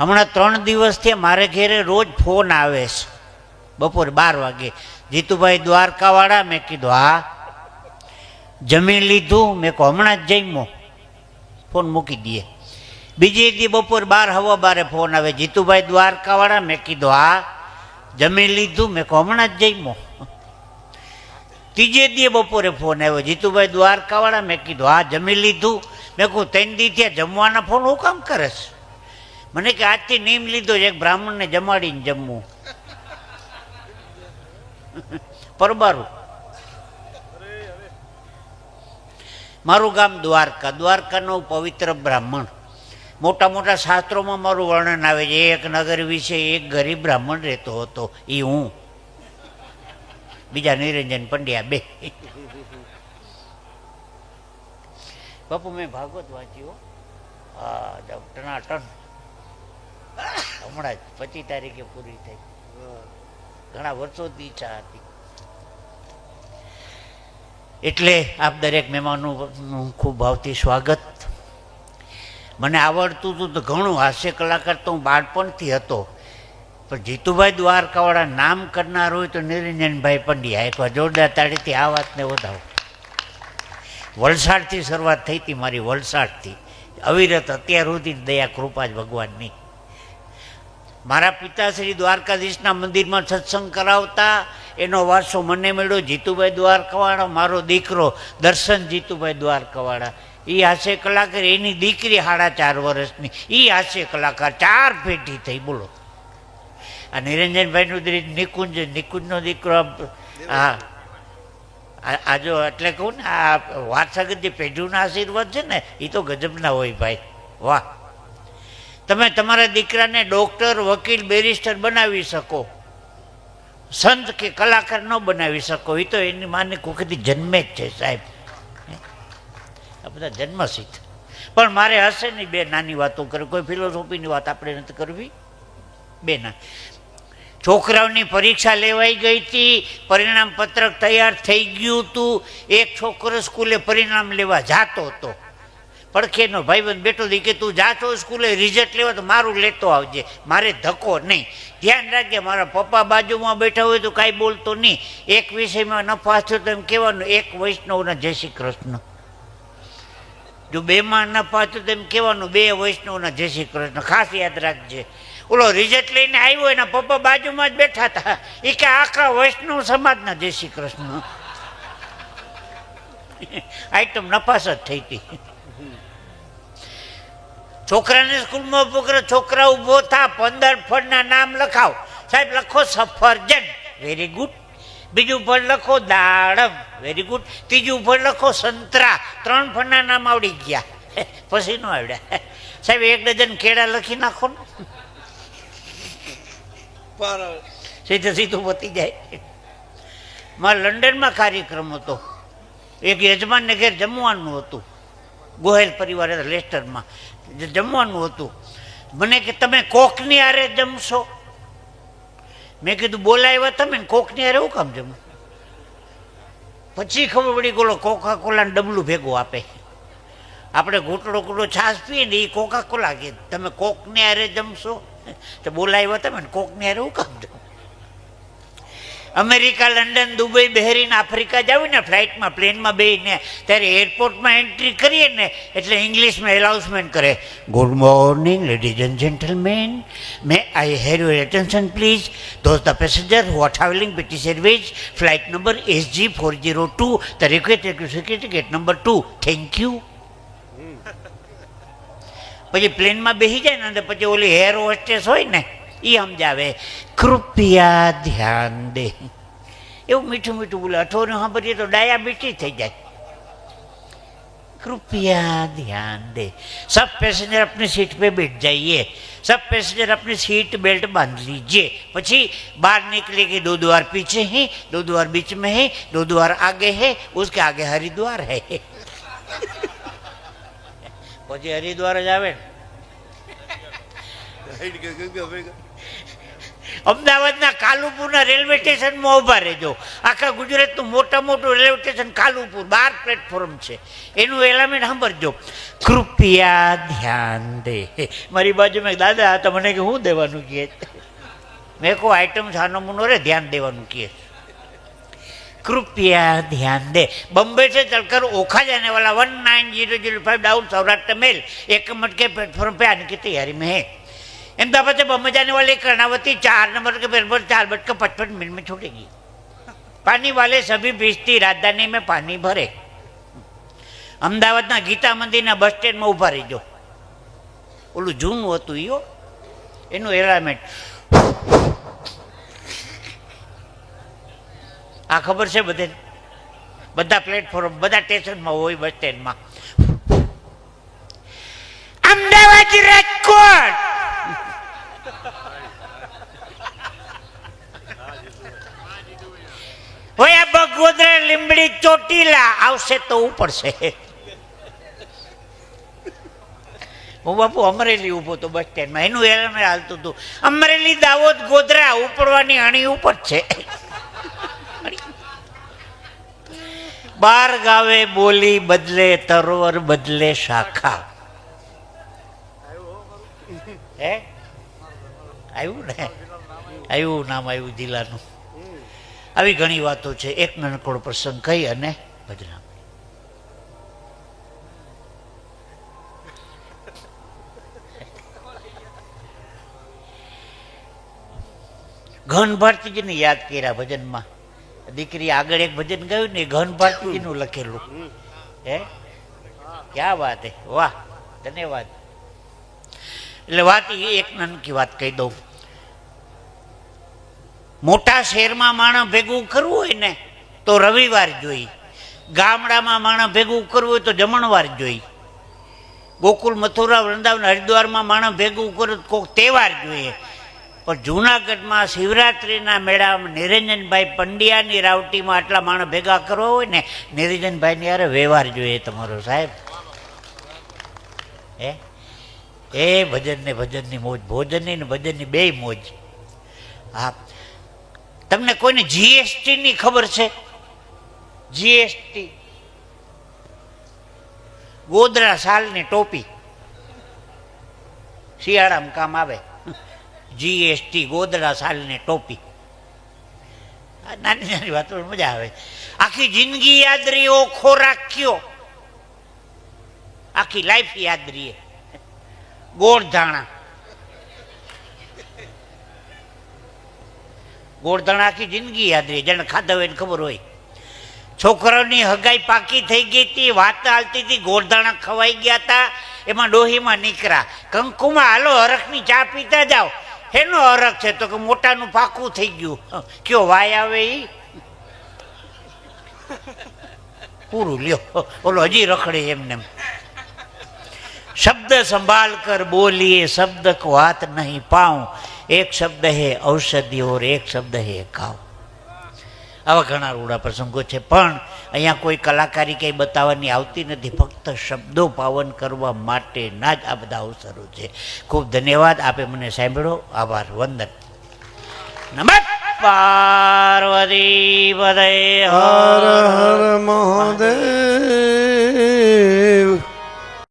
હમણાં ત્રણ દિવસથી મારે ઘેરે રોજ ફોન આવે છે. બપોરે બાર વાગે. જીતુભાઈ દ્વારકાવાળા મેં કીધું, હા. જમી લીધું. મેં કહું, હમણાં જ જમ્યો. ફોન મૂકી દઈએ. બીજી દી બપોર બાર હવા બારે ફોન આવે. જીતુભાઈ દ્વારકાવાળા મેં કીધું, હા. જમી લીધું. મેં કહું, હમણાં જ જમ્યો. ત્રીજે દીએ બપોરે ફોન આવ્યો. જીતુભાઈ દ્વારકાવાળા મેં કીધું, હા જમી લીધું. મેં કહું, ત્રણ દી જમવાના ફોન હું કામ કરે છે? મને કે આજથી નિયમ લીધો છે, એક બ્રાહ્મણને જમાડીને જમવું. પરબારું. મારું ગામ દ્વારકા. દ્વારકાનો પવિત્ર બ્રાહ્મણ. મોટા મોટા શાસ્ત્રોમાં મારું વર્ણન આવે છે, એક નગર વિશે એક ગરીબ બ્રાહ્મણ રહેતો હતો. એ હું. બીજા નિરંજન પંડ્યા બે. બાપુ, મેં ભાગવત વાંચ્યું હા. ટનાટન. હમણાં જ, પચીસ તારીખે પૂરી થઈ. ઘણા વર્ષોથી ઈચ્છા હતી. એટલે આપ દરેક મહેમાનનું ખૂબ ભાવથી સ્વાગત. મને આવડતું હતું તો ઘણું, હાસ્ય કલાકાર તો હું બાળપણથી હતો. પણ જીતુભાઈ દ્વારકાવાળા નામ કરનાર હોય તો નિરંજનભાઈ પંડ્યા, એક વાર જોરદાર તાળીથી આ વાતને વધાવો. વલસાડથી શરૂઆત થઈ હતી મારી, વલસાડથી. અવિરત અત્યાર સુધી દયા કૃપા જ ભગવાનની. મારા પિતાશ્રી દ્વારકાધીશના મંદિરમાં સત્સંગ કરાવતા, એનો વારસો મને મળ્યો, જીતુભાઈ દ્વારકાવાળા, મારો દીકરો, દર્શન જીતુભાઈ દ્વારકાવાળા. એ હાસ્ય કલાકાર, એની દીકરી સાડા ચાર વર્ષની. એ હાસ્ય કલાકાર, ચાર પેઢી થઈ, બોલો. આ નિરંજનભાઈનું દી- નિકુંજ, નિકુંજનો દીકરો હા આ જો એટલે કહું ને, આ વારસાગત જે પેઢીઓના આશીર્વાદ છે ને એ તો ગજબના હોય ભાઈ. વાહ. તમે તમારા દીકરાને ડૉક્ટર, વકીલ, બેરિસ્ટર બનાવી શકો. સંત કે કલાકાર ન બનાવી શકો. એ તો એની માને કુખેથી જન્મે જ છે સાહેબ. આ બધા જન્મસિદ્ધ. પણ મારે હશે નહીં બે નાની વાતો કરે કોઈ ફિલોસોફીની વાત આપણે નથી કરવી? બે ના. છોકરાઓની પરીક્ષા લેવાઈ ગઈ હતી. પરિણામ પત્રક તૈયાર થઈ ગયું હતું. એક છોકરો સ્કૂલે પરિણામ લેવા જાતો હતો. પડખેનો ભાઈબંધ બેઠો હતી કે, તું જાતો સ્કૂલે રિઝલ્ટ લેવા તો મારું લેતો આવજે. મારે ધક્કો નહીં. ધ્યાન રાખજે, મારા પપ્પા બાજુમાં બેઠા હોય તો કાંઈ બોલતો નહીં. એક વિષયમાં નફા થયો તો એમ કહેવાનું, એક વૈષ્ણવના જય શ્રી કૃષ્ણ. જો બેમાં નફા થયો તો એમ કહેવાનું, બે વૈષ્ણવના જય શ્રી કૃષ્ણ. ખાસ યાદ રાખજે. ઓલો રિઝલ્ટ લઈને આવ્યો, એના પપ્પા બાજુમાં જ બેઠા હતા. એ કે, આખા વૈષ્ણવ સમાજના જય શ્રી કૃષ્ણ. આઈટમ નફાસ જ થઈ હતી છોકરાને સ્કૂલમાં ઊભો છોકરા ઊભો થા પંદર ફળના નામ લખાવ. સાહેબ લખો સફરજન વેરી ગુડ બીજું ફળ લખો દાડમ વેરી ગુડ ત્રીજું ફળ લખો સંતરા ત્રણ ફળના નામ આવડી ગયા. પછી ન આવડ્યા. સાહેબ એક ડઝન કેળા લખી નાખો ને. સીધે સીધું પતી જાય. મારા લંડનમાં કાર્યક્રમ હતો. એક યજમાનને ઘેર જમવાનું હતું. ગોહેલ પરિવારે લેસ્ટરમાં જે જમવાનું હતું. મને કે, તમે કોકની આરે જમશો? મેં કીધું બોલાવ્યા તમે કોકની આરે હું કામ જમું? પછી ખબર પડી ગોલો કોકા કોલાને ડબલું ભેગું આપે. આપણે ઘૂંટડો ઘૂંટડો છાશ પીએ ને એ કોકા કોલા કે, તમે કોકની આરે જમશો? તો બોલાવ્યા તમે કોકની આરે હું કામ જમું? America London Dubai Bahrain Africa જાવ ને ફ્લાઇટમાં પ્લેનમાં બેહીને ત્યારે એરપોર્ટમાં એન્ટ્રી કરીએ ને એટલે ઇંગ્લિશમાં એનાઉન્સમેન્ટ કરે good morning ladies and gentleman may I have your attention please those the passenger who are travelling British Airways flight number S G four zero two the request secretary number two thank you પછી પ્લેનમાં બેસી જાય ને પછી ઓલી hair hostess હોય ને એ સમજાવે કૃપયા ધ્યાન દે એવું મીઠું મીઠું બોલે અઠવાડિયું સાંભળીએ તો ડાયાબિટીસ થઈ જાય कृपया ध्यान दे सब पैसेंजर अपनी सीट पे बैठ जाइए सब पैसेंजर अपनी सीट बेल्ट बांध लीजिए પછી बाहर निकले के दो द्वार पीछे हैं दो द्वार बीच में है दो द्वार आगे है उसके आगे हरिद्वार है પછી હરિદ્વાર જ આવે ને અમદાવાદના કાલુપુરના રેલવે સ્ટેશનમાં ઊભા રહેજો આખા ગુજરાતનું મોટા મોટું રેલવે સ્ટેશન કાલુપુર બાર પ્લેટફોર્મ છે એનું એલામેન્ટ સાંભળજો કૃપયા ધ્યાન દે મારી બાજુમાં એક દાદા હતા મને કે હું દેવાનું કહે મેં કહું આઈટમ સાનો મુનો રે ધ્યાન દેવાનું કહે कृपया ध्यान दे बम्बे से चलकर ओखा जाने वाला one nine zero zero five down Saurashtra mail एक नंबर के प्लेटफॉर्म पे आने की तैयारी में है अहमदाबाद से बम्बई जाने वाली कर्णावती चार नंबर के प्लेटफॉर्म चार बजकर पचपन मिनट में छूटेगी पानी वाले सभी भिजती राजधानी में पानी भरे અમદાવાદના ગીતા મંદિરના બસ સ્ટેન્ડમાં ઊભા રહીજો ઓલું જૂનું હતું ઈયો એનું એલામેન્ટ આ ખબર છે બધે બધા પ્લેટફોર્મ બધા સ્ટેશનમાં હોય બસ સ્ટેન્ડમાં અમદાવાદ હોય લીમડી ચોટીલા આવશે તો ઉપડશે હું બાપુ અમરેલી ઊભો તો બસ સ્ટેન્ડમાં એનું એલામેન્ટ હાલતું હતું. અમરેલી દાવોદ ગોધરા ઉપડવાની અણી ઉપર છે. બાર ગાવે બોલી બદલે તરોવર, બદલે શાખા. હે? આવ્યું ને? આવ્યું નામ આવ્યું જિલ્લાનું. આવી ઘણી વાતો છે. એક નાનકડો પ્રસંગ કહી અને ભજના ઘન ભારતીજીને યાદ કર્યા ભજનમાં. દીકરી આગળ એક ભજન ગયું ને ઘન ભારતીજીનું લખેલું. હે? ક્યાં વાત હે? વાહ, ધન્યવાદ. એટલે વાત એ એક નાનકી વાત કહી દઉં. મોટા શહેરમાં માણસ ભેગું કરવું હોય ને, તો રવિવાર જોઈ ગામડામાં માણસ ભેગું કરવું હોય તો જમણવાર જોઈ ગોકુલ, મથુરા, વૃંદાવન, હરિદ્વારમાં માણસ ભેગું કરવું કોઈક તહેવાર જોઈએ. પણ જુનાગઢમાં શિવરાત્રિના મેળામાં નિરંજનભાઈ પંડ્યાની રાવટીમાં આટલા માણસ ભેગા કરવા હોય ને, નિરંજનભાઈની યારે વ્યવહાર જોઈએ તમારો સાહેબ. હે? એ ભજન ને ભજનની મોજ, ભોજનની ને ભજનની બેય મોજ. હા. તમને કોઈને જીએસટી ની ખબર છે? જીએસટી ગોદરા સાલની ટોપી. શિયાળામાં કામ આવે. જીએસટી ગોદડા સાલની ટોપી. નાની નાની વાતો મજા આવે. આખી જિંદગી યાદ રહી, ઓખો કયો આખી લાઈફ યાદ રહીએ. ગોળ ધાણા. ગોળ ધાણા આખી જિંદગી યાદ રહી, જેને ખાધા હોય એને ખબર હોય. છોકરાઓની હગાઈ પાકી થઈ ગઈ હતી, વાત હાલતી હતી ગોળધાણા ખવાઈ ગયા હતા, એમાં ડોહીમાં નીકળ્યા. કંકુમાં, હાલો, હરખની ચા પીતા જાઓ. એનો હરખ છે? તો કે મોટાનું પાકું થઈ ગયું. કયો વાય આવે એ પૂરું લ્યો. ઓલો હજી રખડે એમને એમ. શબ્દ સંભાળ કર બોલીએ શબ્દ કો હાથ નહીં પાઉં. એક શબ્દ હે ઔષધિ એક શબ્દ હે કાવ આવા ઘણા રૂડા પ્રસંગો છે, પણ અહીંયા કોઈ કલાકારી કંઈ બતાવવાની આવતી નથી, ફક્ત શબ્દો પાવન કરવા માટેના જ આ બધા અવસરો છે. ખૂબ ધન્યવાદ, આપે મને સાંભળો. આભાર, વંદન. નમસ્કાર પાર્વતી પદય હર હર મહાદેવ.